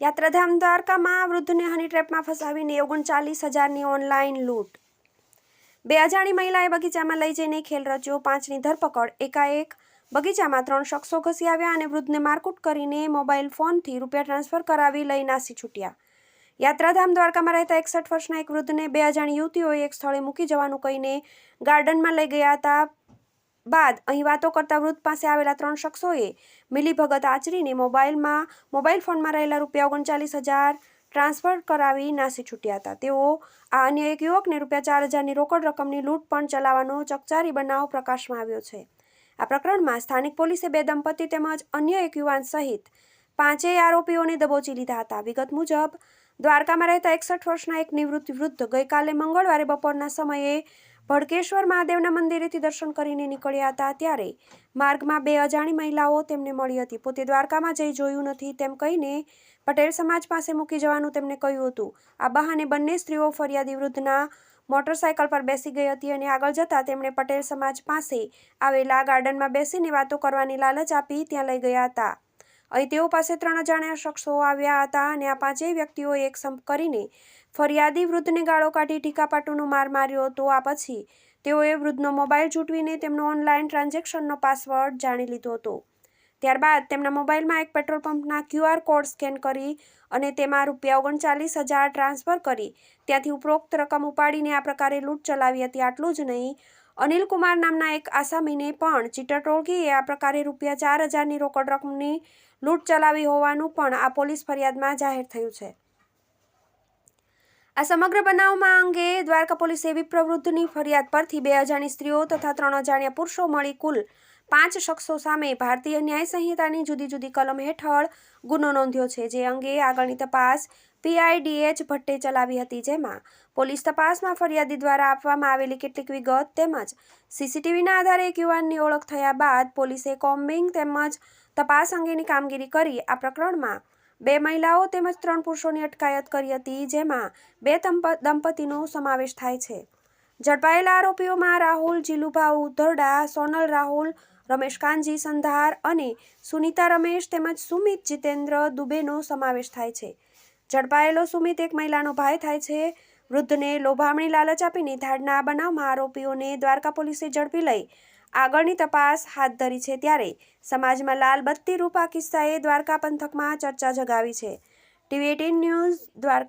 યાત્રાધામ દ્વારકામાં વૃદ્ધને હની ટ્રેપમાં ફસાવીને ઓગણચાલીસ હજારની ઓનલાઈન લૂંટ. બે અજાણી મહિલાએ બગીચામાં લઈ જઈને ખેલ રચ્યો. પાંચની ધરપકડ. એકાએક બગીચામાં ત્રણ શખ્સો ઘસી આવ્યા અને વૃદ્ધને મારકૂટ કરીને મોબાઈલ ફોનથી રૂપિયા ટ્રાન્સફર કરાવી લઈ નાસી છૂટ્યા. યાત્રાધામ દ્વારકામાં રહેતા એકસઠ વર્ષના એક વૃદ્ધને બે અજાણી યુવતીઓએ એક સ્થળે મૂકી જવાનું કહીને ગાર્ડનમાં લઈ ગયા હતા. બાદ અહીં વાતો કરતા વૃદ્ધ પાસે આવેલા ત્રણ શખ્સોએ મિલીભગત આચરીને મોબાઈલમાં, મોબાઈલ ફોનમાં રહેલા રૂપિયા ઓગણચાલીસ હજાર ટ્રાન્સફર કરાવી નાસી છૂટ્યા હતા. તેઓ આ અન્ય એક યુવકને રૂપિયા ચાર હજારની રોકડ રકમની લૂંટ પણ ચલાવવાનો ચકચારી બનાવ પ્રકાશમાં આવ્યો છે. આ પ્રકરણમાં સ્થાનિક પોલીસે બે દંપતી તેમજ અન્ય એક યુવાન સહિત પાંચેય આરોપીઓને દબોચી લીધા હતા. વિગત મુજબ, દ્વારકામાં રહેતા એકસઠ વર્ષના એક નિવૃત્ત વૃદ્ધ ગઈકાલે મંગળવારે બપોરના સમયે ભડકેશ્વર મહાદેવના મંદિરેથી દર્શન કરીને નીકળ્યા હતા ત્યારે માર્ગમાં બે અજાણી મહિલાઓ તેમને મળી હતી. પોતે દ્વારકામાં જઈ જોયું નથી તેમ કહીને પટેલ સમાજ પાસે મૂકી જવાનું તેમને કહ્યું હતું. આ બહાને બંને સ્ત્રીઓ ફરિયાદી વૃદ્ધના મોટરસાયકલ પર બેસી ગઈ હતી અને આગળ જતાં તેમણે પટેલ સમાજ પાસે આવેલા ગાર્ડનમાં બેસીને વાતો કરવાની લાલચ આપી ત્યાં લઈ ગયા હતા. અહીં તેઓ પાસે ત્રણ અજાણ્યા શખ્સો આવ્યા હતા અને આ પાંચેય વ્યક્તિઓએ એક સંપ કરીને ફરિયાદી વૃદ્ધને ગાળો કાઢી ટીકાપાટુનો માર માર્યો હતો. આ પછી તેઓએ વૃદ્ધનો મોબાઈલ ચૂંટવીને તેમનો ઓનલાઈન ટ્રાન્ઝેક્શનનો પાસવર્ડ જાણી લીધો હતો. ત્યારબાદ તેમના મોબાઈલમાં એક પેટ્રોલ પંપના ક્યુઆર કોડ સ્કેન કરી અને તેમાં રૂપિયા ઓગણચાલીસ હજાર ટ્રાન્સફર કરી ત્યાંથી ઉપરોક્ત રકમ ઉપાડીને આ પ્રકારે લૂંટ ચલાવી હતી. આટલું જ નહીં અનિલ કુમાર નામના એક આસામીને પણ ચીટર ટોળકીએ આ પ્રકારે રૂપિયા ચાર હજારની રોકડ રકમની લૂંટ ચલાવી હોવાનું પણ આ પોલીસ ફરિયાદમાં જાહેર થયું છે. આ સમગ્ર બનાવમાં અંગે દ્વારકા પોલીસે એવી પ્રવૃત્તિની ફરિયાદ પરથી બે અજાણી સ્ત્રીઓ તથા ત્રણ અજાણ્યા પુરુષો મળી કુલ પાંચ શખ્સો સામે ભારતીય ન્યાય સંહિતાની જુદી જુદી કલમ હેઠળ ગુનો નોંધ્યો છે, જે અંગે આગળની તપાસ પીઆઈડીએચ ભટ્ટે ચલાવી હતી, જેમાં પોલીસ તપાસમાં ફરિયાદી દ્વારા આપવામાં આવેલી કેટલીક વિગત તેમજ સીસીટીવીના આધારે એક યુવાનની ઓળખ થયા બાદ પોલીસે કોમ્બિંગ તેમજ તપાસ અંગેની કામગીરી કરી. આ પ્રકરણમાં બે મહિલાઓ તેમજ ત્રણ પુરુષોની અટકાયત કરી હતી, જેમાં બે દંપતીનો સમાવેશ થાય છે. ઝડપાયેલા આરોપીઓમાં રાહુલ, જીલુભા ઉધરડા, સોનલ રાહુલ રમેશ કાનજી સંધાર અને સુનિતા રમેશ તેમજ સુમિત જીતેન્દ્ર દુબેનો સમાવેશ થાય છે. ઝડપાયેલો સુમિત એક મહિલાનો ભાઈ થાય છે. વૃદ્ધને લોભામણી લાલચ આપીને ધાડના બનાવમાં આરોપીઓને દ્વારકા પોલીસે ઝડપી લઈ આગળની તપાસ હાથ ધરી છે ત્યારે સમાજમાં લાલ બત્તી રૂપા કિસ્સાએ દ્વારકા પંથકમાં ચર્ચા જગાવી છે. TV news Dwarka.